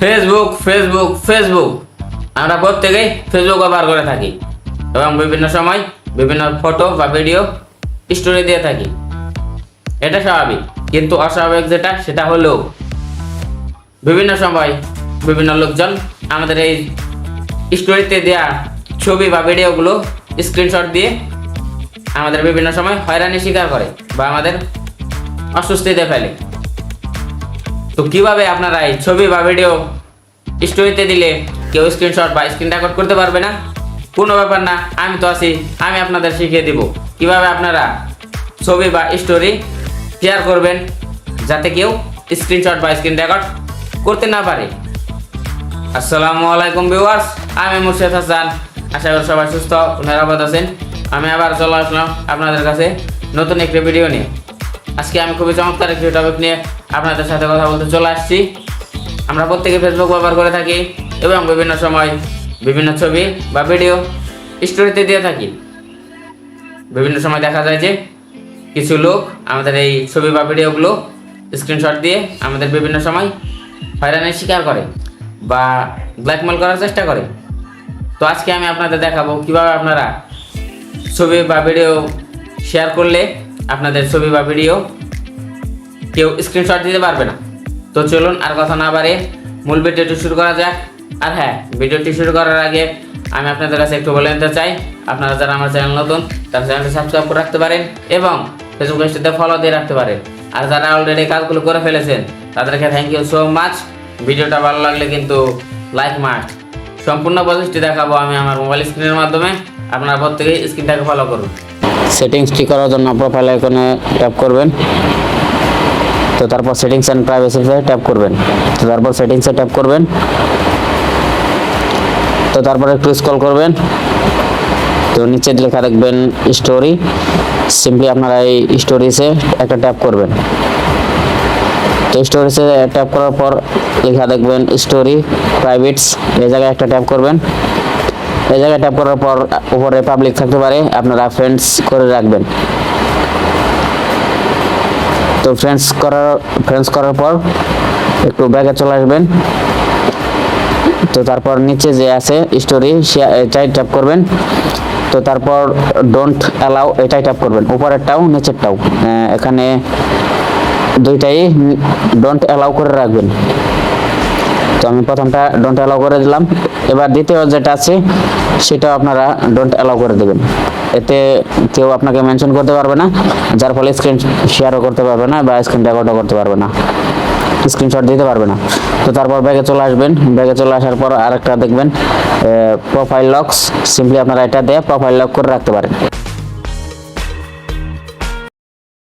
Facebook Facebook Facebook আমরা প্রত্যেকেই Facebook ব্যবহার করে থাকি এবং বিভিন্ন সময় বিভিন্ন ফটো বা ভিডিও স্টোরি দিয়ে থাকি। এটা স্বাভাবিক, কিন্তু অস্বাভাবিক যেটা, সেটা হলো বিভিন্ন সময় বিভিন্ন লোকজন আমাদের এই স্টোরিতে দেওয়া ছবি বা ভিডিওগুলো স্ক্রিনশট দিয়ে আমাদের বিভিন্ন সময় হয়রানি স্বীকার করে বা আমাদের অস্বস্তিতে ফেলে। তো কীভাবে আপনারা এই ছবি বা ভিডিও স্টোরিতে দিলে কেউ স্ক্রিনশট বা স্ক্রিন রেকর্ড করতে পারবে না? কোনো ব্যাপার না, আমি তো আছি, আমি আপনাদের শিখিয়ে দিব। কীভাবে আপনারা ছবি বা স্টোরি শেয়ার করবেন যাতে কেউ স্ক্রিনশট বা স্ক্রিন রেকর্ড করতে না পারে? আসসালামু আলাইকুম ভিউয়ার্স আমি মুর্শেদ হাসান। আশা করি সবাই সুস্থ, নিরাপদ আছেন। আমি আবার চলে আসলাম আপনাদের কাছে নতুন একটি ভিডিও নিয়ে। আজকে আমি খুবই চমৎকার একটি টপিক নিয়ে আপনাদের সাথে কথা বলতে চলে আসছি। আমরা প্রত্যেকে ফেসবুক ব্যবহার করে থাকি এবং বিভিন্ন সময় বিভিন্ন ছবি বা ভিডিও স্টোরিতে দিয়ে থাকি। বিভিন্ন সময় দেখা যায় যে কিছু লোক আমাদের এই ছবি বা ভিডিওগুলো স্ক্রিনশট দিয়ে আমাদের বিভিন্ন সময় হয়রানির শিকার করে বা ব্ল্যাকমেল করার চেষ্টা করে। তো আজকে আমি আপনাদের দেখাবো কীভাবে আপনারা ছবি বা ভিডিও শেয়ার করলে আপনাদের ছবি বা ভিডিও কেউ স্ক্রিনশট দিতে পারবে না। তো চলুন আর কথা না বাড়ে মূল ভিডিওটি শুরু করা যাক। আর হ্যাঁ ভিডিওটি শুরু করার আগে আমি আপনাদের কাছে একটু বলে নিতে চাই, আপনারা যারা আমার চ্যানেল নতুন, তার চ্যানেলটি সাবস্ক্রাইব করে রাখতে পারেন এবং ফেসবুক পেজটিতে ফলো দিয়ে রাখতে পারেন। আর যারা অলরেডি কাজগুলো করে ফেলেছেন, তাদেরকে থ্যাংক ইউ সো মাচ ভিডিওটা ভালো লাগলে কিন্তু লাইক মাস্ট সম্পূর্ণ প্রসেসটি দেখাবো আমি আমার মোবাইল স্ক্রিনের মাধ্যমে। আপনারা প্রত্যেকেই স্ক্রিনটাকে ফলো করুন। সেটিংসটি করার জন্য প্রোফাইল আইকনে ট্যাপ করবেন। তো তারপর সেটিংস অ্যান্ড প্রাইভেসিতে ট্যাপ করবেন। তো তারপর সেটিংসে ট্যাপ করবেন। তো তারপর একটু স্ক্রল করবেন। তো নিচে লেখা দেখবেন স্টোরি সিম্পলি আপনারা এই স্টোরিজে একটা ট্যাপ করবেন। তো স্টোরিজে ট্যাপ করার পর লেখা দেখবেন স্টোরি প্রাইভেটস এই জায়গায় একটা ট্যাপ করবেন। এই জায়গায় ট্যাপ করার পর উপরে পাবলিক থাকতে পারে, আপনারা ফ্রেন্ডস করে রাখবেন। তো ফ্রেন্ডস করার ফ্রেন্ডস করার পর একটু ব্যাগে চলে আসবেন। তো তারপর নিচে যে আছে স্টোরি এটাই ট্যাপ করবেন। তো তারপর ডোন্ট অ্যালাউ এটাই ট্যাপ করবেন। উপরেরটাও, নিচেরটাও। এখানে দুইটাই ডোন্ট অ্যালাউ করে রাখবেন। তো আমি প্রথমটা ডোন্ট অ্যালাউ করে দিলাম। এবার দ্বিতীয় যেটা আছে, সেটাও আপনারা ডোন্ট অ্যালাউ করে দেবেন। এতে কেউ আপনাকে মেনশন করতে পারবে না, যার ফলে স্ক্রিন শেয়ারও করতে পারবে না বা স্ক্রিন রেকর্ডও করতে পারবে না। স্ক্রিনশট দিতে পারবে না। তো তারপর ব্যাগে চলে আসবেন। ব্যাগে চলে আসার পর আরেকটা দেখবেন প্রোফাইল লকস সিম্পলি আপনারা এটা দিয়ে প্রোফাইল লক করে রাখতে পারেন।